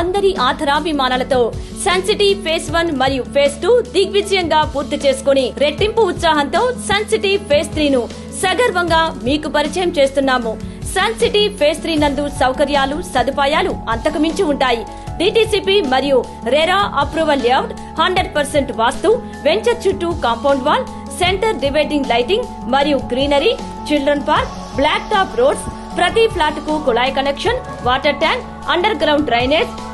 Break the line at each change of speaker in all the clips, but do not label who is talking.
అందరి ఆధరాభిమానాలతో Sun City phase one మరియు ఫేస్ టూ దిగ్విజయంగా పూర్తి చేసుకుని రెట్టింపు ఉత్సాహంతో సన్సిటీ ఫేస్ సగర్వంగా మీకు పరిచయం చేస్తున్నాము. సన్ సిటీ ఫేస్ త్రీ నందు సౌకర్యాలు సదుపాయాలు అంతకుమించి ఉంటాయి. డిటిసిపి మరియు RERA approval layout hundred percent vastu venture చుట్టూ compound wall centre dividing lighting మరియు greenery children park black top roads ప్రతి ఫ్లాట్కు కుళాయి connection water tank underground drainage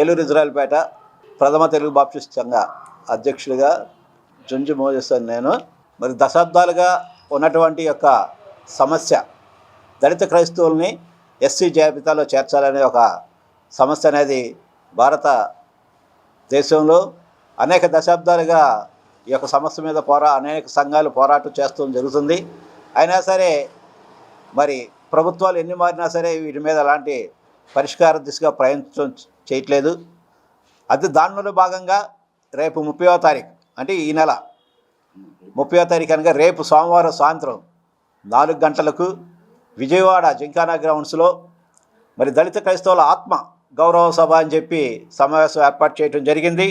Eluru Israelpeta ప్రథమ తెలుగు బాప్టిస్ట్ సంఘ అధ్యక్షుడిగా జుంజు మోజెస్ అని నేను. మరి దశాబ్దాలుగా ఉన్నటువంటి యొక్క సమస్య దళిత క్రైస్తవుల్ని ఎస్సీ జాబితాలో చేర్చాలనే ఒక సమస్య అనేది భారత దేశంలో అనేక దశాబ్దాలుగా ఈ యొక్క సమస్య మీద పోరా అనేక సంఘాలు పోరాటం చేస్తూ జరుగుతుంది. అయినా సరే మరి ప్రభుత్వాలు ఎన్ని మారినా సరే వీటి మీద అలాంటి పరిష్కార దిశగా ప్రయత్నం చేయట్లేదు. అది దానిలో భాగంగా రేపు ముప్పయో తారీఖు అంటే ఈ నెల ముప్పయో తారీఖు అనగా రేపు సోమవారం సాయంత్రం నాలుగు గంటలకు విజయవాడ జింకానా గ్రౌండ్స్లో మరి దళిత క్రైస్తవుల ఆత్మ గౌరవ సభ అని చెప్పి సమావేశం ఏర్పాటు చేయడం జరిగింది.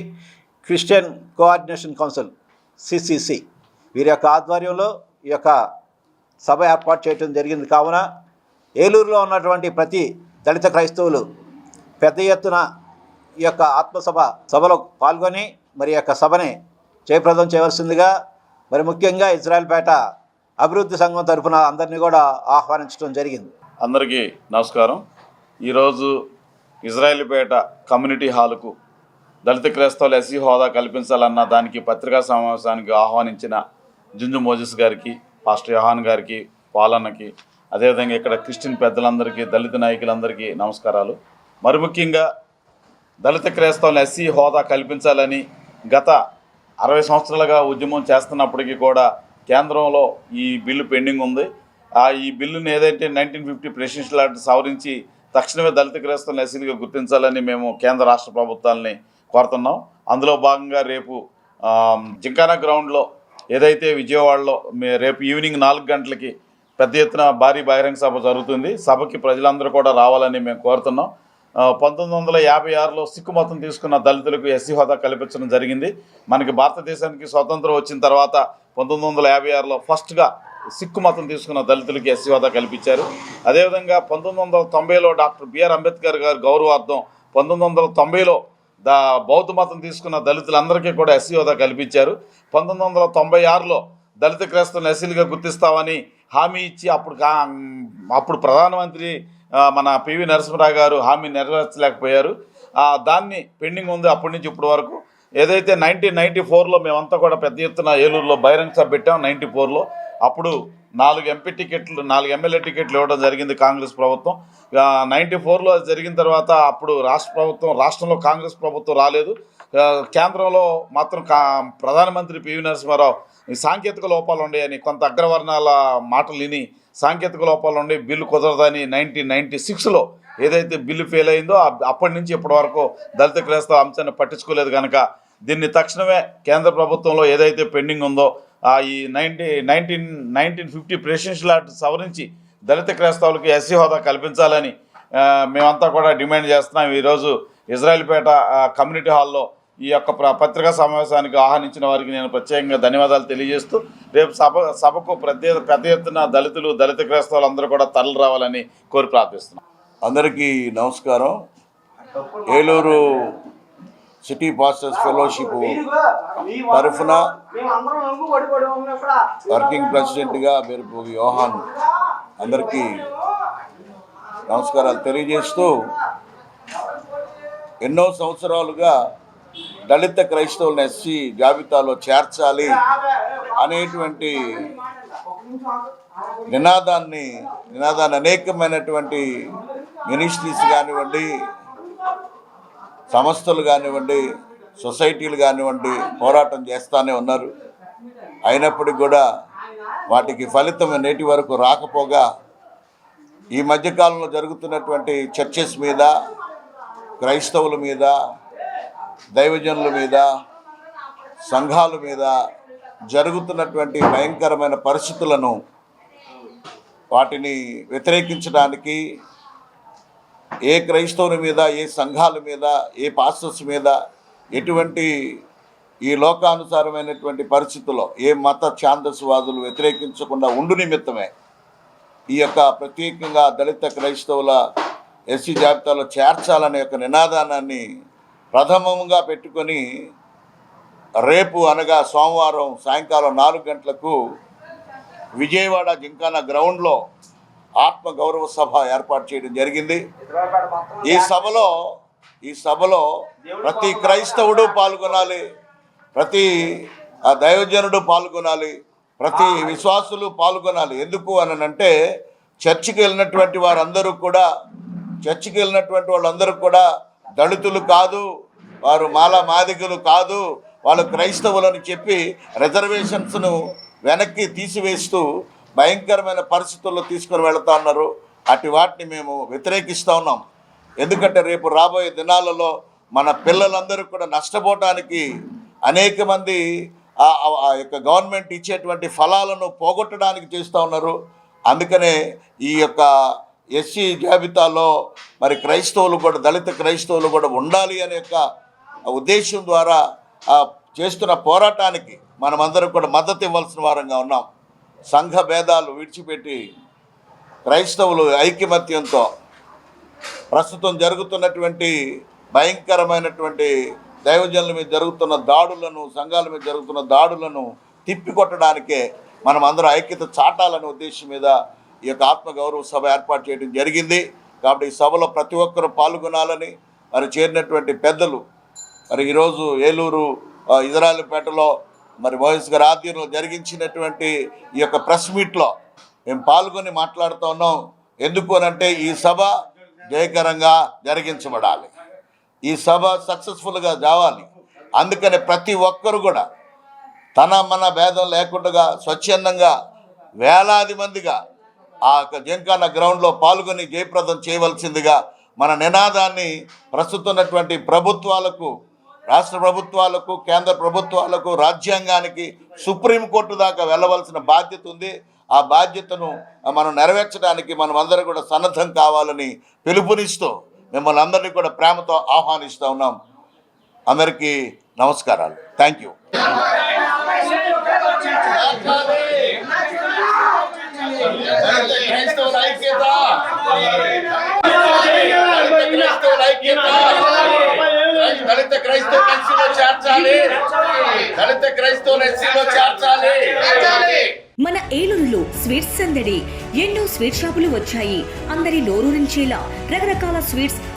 క్రిస్టియన్ కోఆర్డినేషన్ కౌన్సిల్ సిసిసి వీరి యొక్క ఆధ్వర్యంలో ఈ యొక్క సభ ఏర్పాటు చేయడం జరిగింది. కావున ఏలూరులో ఉన్నటువంటి ప్రతి దళిత క్రైస్తవులు పెద్ద ఎత్తున ఈ యొక్క ఆత్మసభ సభలో పాల్గొని మరి యొక్క సభని జయప్రదం చేయవలసిందిగా మరి ముఖ్యంగా ఇజ్రాయల్పేట అభివృద్ధి సంఘం తరఫున అందరినీ కూడా ఆహ్వానించడం జరిగింది.
అందరికీ నమస్కారం. ఈరోజు ఇజ్రాయెల్పేట కమ్యూనిటీ హాలుకు దళిత క్రైస్తవులు ఎస్సీ హోదా కల్పించాలన్న దానికి పత్రికా సమావేశానికి ఆహ్వానించిన జుంజు మోజెస్ గారికి పాస్టర్ యోహాన్ గారికి పాలన్నకి అదేవిధంగా ఇక్కడ క్రిస్టియన్ పెద్దలందరికీ దళిత నాయకులందరికీ నమస్కారాలు. మరి ముఖ్యంగా దళిత క్రైస్తవులు ఎస్సీ హోదా కల్పించాలని గత అరవై సంవత్సరాలుగా ఉద్యమం చేస్తున్నప్పటికీ కూడా కేంద్రంలో ఈ బిల్లు పెండింగ్ ఉంది. ఆ ఈ బిల్లుని ఏదైతే నైన్టీన్ ఫిఫ్టీ ప్రెసిడెన్షియల్ యాక్ట్ సవరించి తక్షణమే దళిత క్రైస్తవులను ఎస్సీలుగా గుర్తించాలని మేము కేంద్ర రాష్ట్ర ప్రభుత్వాలని కోరుతున్నాం. అందులో భాగంగా రేపు జింకానా గ్రౌండ్లో ఏదైతే విజయవాడలో రేపు ఈవినింగ్ నాలుగు గంటలకి పెద్ద ఎత్తున భారీ బహిరంగ సభ జరుగుతుంది. సభకి ప్రజలందరూ కూడా రావాలని మేము కోరుతున్నాం. పంతొమ్మిది వందల యాభై ఆరులో సిక్కు మతం తీసుకున్న దళితులకు ఎస్సీ హోదా కల్పించడం జరిగింది. మనకి భారతదేశానికి స్వతంత్రం వచ్చిన తర్వాత పంతొమ్మిది వందల యాభై ఆరులో ఫస్ట్గా సిక్కు మతం తీసుకున్న దళితులకి ఎస్సీ హోదా కల్పించారు. అదేవిధంగా పంతొమ్మిది వందల తొంభైలో డాక్టర్ బిఆర్ అంబేద్కర్ గారి గౌరవార్థం పంతొమ్మిది వందల తొంభైలో దా బౌద్ధ మతం తీసుకున్న దళితులందరికీ కూడా ఎస్సీ హోదా కల్పించారు. పంతొమ్మిది వందల తొంభై ఆరులో దళిత క్రైస్తవులను ఎస్సీలుగా గుర్తిస్తామని హామీ ఇచ్చి అప్పుడు అప్పుడు ప్రధానమంత్రి మన పివి నరసింహరావు గారు హామీ నెరవేర్చలేకపోయారు. దాన్ని పెండింగ్ ఉంది అప్పటి నుంచి ఇప్పటి వరకు. ఏదైతే నైన్టీన్ నైన్టీ ఫోర్లో మేమంతా కూడా పెద్ద ఎత్తున ఏలూరులో బహిరంగ సభ పెట్టాం నైన్టీ ఫోర్లో. అప్పుడు నాలుగు ఎంపీ టికెట్లు నాలుగు ఎమ్మెల్యే టికెట్లు ఇవ్వడం జరిగింది కాంగ్రెస్ ప్రభుత్వం. నైన్టీ ఫోర్లో జరిగిన తర్వాత అప్పుడు రాష్ట్ర ప్రభుత్వం రాష్ట్రంలో కాంగ్రెస్ ప్రభుత్వం రాలేదు. కేంద్రంలో మాత్రం కా ప్రధానమంత్రి పివి నరసింహారావు ఈ సాంకేతిక లోపాలు ఉన్నాయని కొంత అగ్రవర్ణాల మాటలు విని సాంకేతిక లోపాలు ఉండి బిల్లు కుదరదని నైన్టీన్ నైన్టీ సిక్స్లో ఏదైతే బిల్లు ఫెయిల్ అయిందో అప్పటి నుంచి ఇప్పటి వరకు దళిత క్రైస్తవ అంశాన్ని పట్టించుకోలేదు కనుక దీన్ని తక్షణమే కేంద్ర ప్రభుత్వంలో ఏదైతే పెండింగ్ ఉందో ఈ ninety nineteen nineteen fifty presidential act సవరించి దళిత క్రైస్తవులకు ఎస్సీ హోదా కల్పించాలని మేమంతా కూడా డిమాండ్ చేస్తున్నాం. ఈరోజు ఇజ్రాయల్పేట కమ్యూనిటీ హాల్లో ఈ యొక్క పత్రికా సమావేశానికి ఆహ్వానించిన వారికి నేను ప్రత్యేకంగా ధన్యవాదాలు తెలియజేస్తూ రేపు సభ సభకు ప్రత్యేక పెద్ద ఎత్తున దళితులు దళిత క్రైస్తవులు అందరూ కూడా తరలి రావాలని కోరి ప్రార్థిస్తున్నాం.
అందరికీ నమస్కారం. ఏలూరు సిటీ పాస్టర్స్ ఫెలోషిప్ తరఫున వర్కింగ్ ప్రెసిడెంట్గా మీరు యోహాన్ అందరికీ నమస్కారాలు తెలియజేస్తూ ఎన్నో సంవత్సరాలుగా దళిత క్రైస్తవులను ఎస్సీ జాబితాలో చేర్చాలి అనేటువంటి నినాదాన్ని నినాదాన్ని అనేకమైనటువంటి మినిస్ట్రీస్ కానివ్వండి సంస్థలు కానివ్వండి సొసైటీలు కానివ్వండి పోరాటం చేస్తూనే ఉన్నారు. అయినప్పటికీ కూడా వాటికి ఫలితం నేటి వరకు రాకపోగా ఈ మధ్యకాలంలో జరుగుతున్నటువంటి చర్చెస్ మీద క్రైస్తవుల మీద దైవజనుల మీద సంఘాల మీద జరుగుతున్నటువంటి భయంకరమైన పరిస్థితులను వాటిని వ్యతిరేకించడానికి ఏ క్రైస్తవుని మీద ఏ సంఘాల మీద ఏ పాస్టర్స్ మీద ఎటువంటి ఈ లోకానుసారమైనటువంటి పరిస్థితుల్లో ఏ మత ఛాందస్వాదులు వ్యతిరేకించకుండా ఉండు నిమిత్తమే ఈ యొక్క ప్రత్యేకంగా దళిత క్రైస్తవుల ఎస్సీ జాబితాలో చేర్చాలనే యొక్క నినాదానాన్ని ప్రథమంగా పెట్టుకొని రేపు అనగా సోమవారం సాయంకాలం నాలుగు గంటలకు విజయవాడ జింకాన గ్రౌండ్లో ఆత్మగౌరవ సభ ఏర్పాటు చేయడం జరిగింది. ఈ సభలో ఈ సభలో ప్రతి క్రైస్తవుడు పాల్గొనాలి ప్రతి ఆ దైవజనుడు పాల్గొనాలి ప్రతి విశ్వాసులు పాల్గొనాలి. ఎందుకు అనంటే చర్చికి వెళ్ళినటువంటి వారందరూ కూడా చర్చికి వెళ్ళినటువంటి వాళ్ళందరూ కూడా దళితులు కాదు వారు మాల మాదిగలు కాదు వాళ్ళు క్రైస్తవులని చెప్పి రిజర్వేషన్స్ను వెనక్కి తీసివేస్తూ భయంకరమైన పరిస్థితుల్లో తీసుకొని వెళుతా ఉన్నారు అటు వాటిని మేము వ్యతిరేకిస్తూ ఉన్నాం. ఎందుకంటే రేపు రాబోయే దినాలలో మన పిల్లలందరూ కూడా నష్టపోవటానికి అనేక మంది ఆ యొక్క గవర్నమెంట్ ఇచ్చేటువంటి ఫలాలను పోగొట్టడానికి చేస్తూ ఉన్నారు. అందుకనే ఈ యొక్క ఎస్సీ జాబితాలో మరి క్రైస్తవులు కూడా దళిత క్రైస్తవులు కూడా ఉండాలి అనే యొక్క ఉద్దేశం ద్వారా చేస్తున్న పోరాటానికి మనమందరం కూడా మద్దతు ఇవ్వాల్సిన వారంగా ఉన్నాం. సంఘ భేదాలు విడిచిపెట్టి క్రైస్తవులు ఐకమత్యంతో ప్రస్తుతం జరుగుతున్నటువంటి భయంకరమైనటువంటి దైవజనుల మీద జరుగుతున్న దాడులను సంఘాల మీద జరుగుతున్న దాడులను తిప్పికొట్టడానికే మనం అందరం ఐక్యత చాటాలనే ఉద్దేశం మీద ఈ యొక్క ఆత్మగౌరవ సభ ఏర్పాటు చేయడం జరిగింది. కాబట్టి ఈ సభలో ప్రతి ఒక్కరూ పాల్గొనాలని మరి చేరినటువంటి పెద్దలు మరి ఈరోజు ఏలూరు ఇజరాయలపేటలో మరి మోహిస్ గారి ఆధ్వర్యంలో జరిగించినటువంటి ఈ యొక్క ప్రెస్ మీట్లో మేము పాల్గొని మాట్లాడుతూ ఉన్నాం. ఎందుకు అనంటే ఈ సభ జయకరంగా జరిగించబడాలి. ఈ సభ సక్సెస్ఫుల్గా జావాలి. అందుకని ప్రతి ఒక్కరు కూడా తన మన భేదం లేకుండా స్వచ్ఛందంగా వేలాది మందిగా ఆ యొక్క జంకాన గ్రౌండ్లో పాల్గొని జయప్రదం చేయవలసిందిగా మన నినాదాన్ని ప్రస్తుతున్నటువంటి ప్రభుత్వాలకు రాష్ట్ర ప్రభుత్వాలకు కేంద్ర ప్రభుత్వాలకు రాజ్యాంగానికి సుప్రీంకోర్టు దాకా వెళ్ళవలసిన బాధ్యత ఉంది. ఆ బాధ్యతను మనం నెరవేర్చడానికి మనం అందరం కూడా సన్నద్ధం కావాలని పిలుపునిస్తూ మిమ్మల్ని అందరినీ కూడా ప్రేమతో ఆహ్వానిస్తూ ఉన్నాం. అందరికీ నమస్కారాలు. Thank you. క్రైస్తవుల ఐక్యత క్రైస్తవుల ఐక్యత దళిత క్రైస్తవ ఎస్సీలో చేర్చాలి దళిత క్రైస్తవుల ఎస్సీలో చేర్చాలి
మన ఏలూరులో స్వీట్స్ సందడి ఎన్నో స్వీట్ షాపులు వచ్చాయి. అందరి నోరు నుంచేలా రకరకాల స్వీట్స్